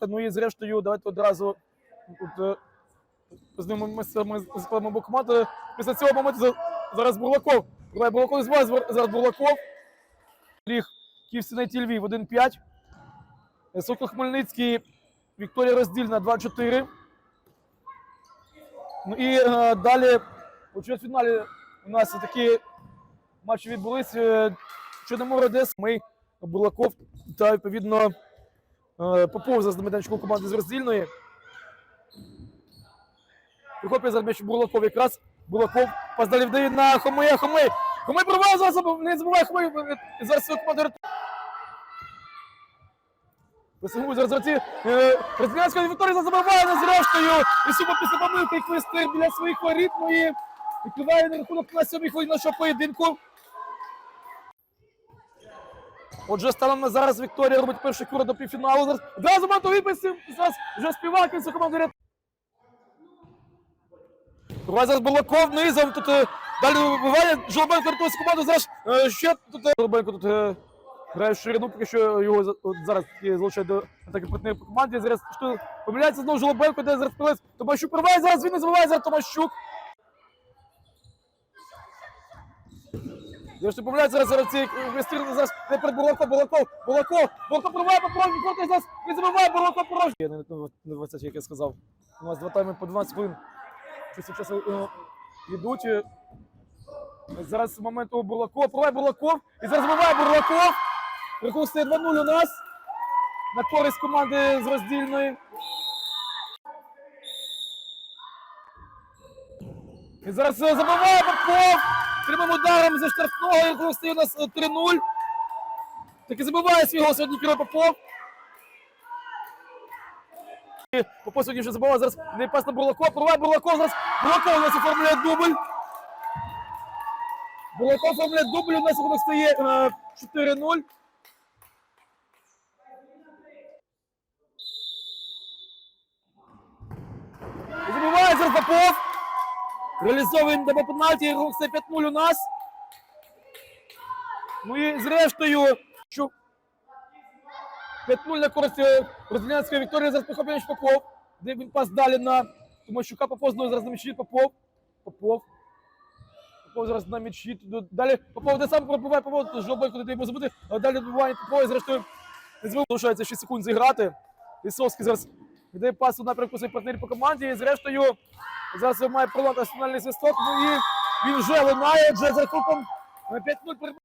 Жолобенка. Ну і зрештою, давайте одразу от, е, з ними ми з ми складемо. Після цього моменту зараз Бурлаков. Бурлаков збиває, звар- зараз Бурлаков. Ліг Київстіна Львів 1-5. Сокол Хмельницький, Вікторія Роздільна 2-4. Ну і е, далі у чвертьфіналі у нас такі матчі відбулися. Чорномор Одес, ми Бурлаков та відповідно е, Попов за майданчиком команди з роздільної. Прихоплює зараз м'яч Бурлаков якраз. Бурлаков пас далі вдає на Хомея. Хомей. Хомей пробиває зараз, не забуває Хомей. Зараз свою команду. Висугують зараз гравці. Розділянська Вікторія зараз забиває на зрештою. І Суба після помилки як біля своїх воріт. Ну і відкриває на рахунок на сьомій хвилині нашого поєдинку. Отже, станом на зараз Вікторія робить перший крок до півфіналу. Зараз одразу мати виписів. Зараз вже співак і команди рятує. Буває зараз Балаков низом. Тут е, далі вибиває Жолобенко рятує команду. Зараз е, ще тут е, Жолобенко тут грає в ширину, поки що його зараз залучає до атаки партнерів по. Зараз що, помиляється знову Жолобенко, де зараз пилець. Томащук пробиває зараз, він не забиває зараз Томащук. Зрештою помиляється зараз зараз ці вистріли зараз не перед Балаков, Балаков, Балаков, Балаков пробиває по порожній, проти зараз він забиває Балаков порожній. Я не ну, 20, як я сказав. У нас два тайми по 12 хвилин. Час часу е, йдуть. е, Зараз з моменту Бурлаков. Пробиває Бурлаков. І зараз забиває Бурлаков. Рахунок стає 2-0 у нас. На користь команди з роздільної. І зараз е, забиває Попов. Прямим ударом за штрафного. І стає у нас е, 3-0. Таки забиває свій гол сьогодні Кирило Попов. Попов сьогодні вже забиває зараз не пас на Бурлакова. Пробиває Бурлаков зараз. Бурлаков у нас оформлює дубль. Бурлаков оформляє дубль, у нас рахунок стає е, 4-0. І Забиває зараз Попов. Реалізовує до пенальті, рахунок стає 5-0 у нас. Ну і зрештою, що 5-0 на користь е, Розділянської Вікторії зараз Похопляч Попов. Де він пас далі на Томащука Попов знову зараз на м'ячі Попов. Попов. Попов зараз на м'ячі. Далі Попов де сам пробиває Попов, жовбой, куди йому забути. А Далі добивання Попова і зрештою не звив. Залишається 6 секунд зіграти. Лісовський зараз віддає пас у напрямку своїх партнерів по команді. І зрештою зараз має пролати фінальний свисток. Ну і він вже лунає, вже за купом на 5-0 перед